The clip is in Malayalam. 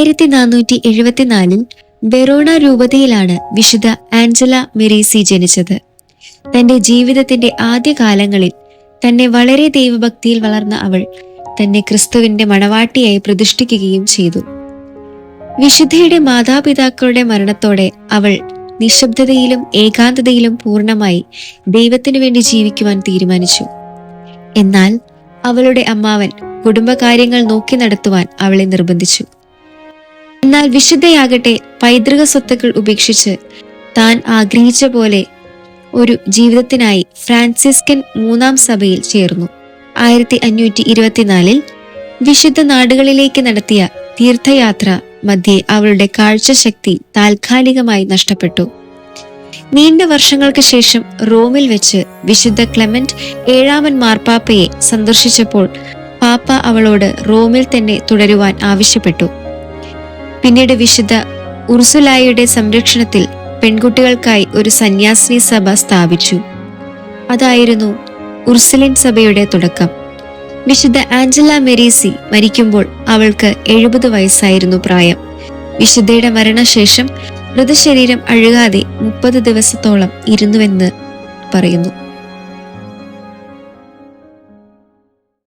ആയിരത്തി നാനൂറ്റി എഴുപത്തിനാലിൽ വെറോണ രൂപതയിലാണ് വിശുദ്ധ ആഞ്ചല മെറീസി ജനിച്ചത്. തന്റെ ജീവിതത്തിന്റെ ആദ്യകാലങ്ങളിൽ തന്നെ വളരെ ദൈവഭക്തിയിൽ വളർന്ന അവൾ തന്നെ ക്രിസ്തുവിന്റെ മണവാട്ടിയായി പ്രതിഷ്ഠിക്കുകയും ചെയ്തു. വിശുദ്ധയുടെ മാതാപിതാക്കളുടെ മരണത്തോടെ അവൾ നിശബ്ദതയിലും ഏകാന്തതയിലും പൂർണമായി ദൈവത്തിനു വേണ്ടി ജീവിക്കുവാൻ തീരുമാനിച്ചു. എന്നാൽ അവളുടെ അമ്മാവൻ കുടുംബകാര്യങ്ങൾ നോക്കി നടത്തുവാൻ അവളെ നിർബന്ധിച്ചു. എന്നാൽ വിശുദ്ധയാകട്ടെ പൈതൃക സ്വത്തുക്കൾ ഉപേക്ഷിച്ച് താൻ ആഗ്രഹിച്ച പോലെ ഒരു ജീവിതത്തിനായി ഫ്രാൻസിസ്കൻ മൂന്നാം സഭയിൽ ചേർന്നു. ആയിരത്തി അഞ്ഞൂറ്റി ഇരുപത്തിനാലിൽ വിശുദ്ധ നാടുകളിലേക്ക് നടത്തിയ തീർത്ഥയാത്ര മധ്യേ അവളുടെ കാഴ്ചശക്തി താൽക്കാലികമായി നഷ്ടപ്പെട്ടു. നീണ്ട വർഷങ്ങൾക്ക് ശേഷം റോമിൽ വെച്ച് വിശുദ്ധ ക്ലെമന്റ് ഏഴാമൻ മാർപ്പാപ്പയെ സന്ദർശിച്ചപ്പോൾ പാപ്പ അവളോട് റോമിൽ തന്നെ തുടരുവാൻ ആവശ്യപ്പെട്ടു. പിന്നീട് വിശുദ്ധ ഉർസുലായിയുടെ സംരക്ഷണത്തിൽ പെൺകുട്ടികൾക്കായി ഒരു സന്യാസിനി സഭ സ്ഥാപിച്ചു. അതായിരുന്നു ഉർസുലിൻ സഭയുടെ തുടക്കം. വിശുദ്ധ ആഞ്ചല മെരീസി മരിക്കുമ്പോൾ അവൾക്ക് എഴുപത് വയസ്സായിരുന്നു പ്രായം. വിശുദ്ധയുടെ മരണശേഷം മൃതശരീരം അഴുകാതെ മുപ്പത് ദിവസത്തോളം ഇരുന്നുവെന്ന് പറയുന്നു.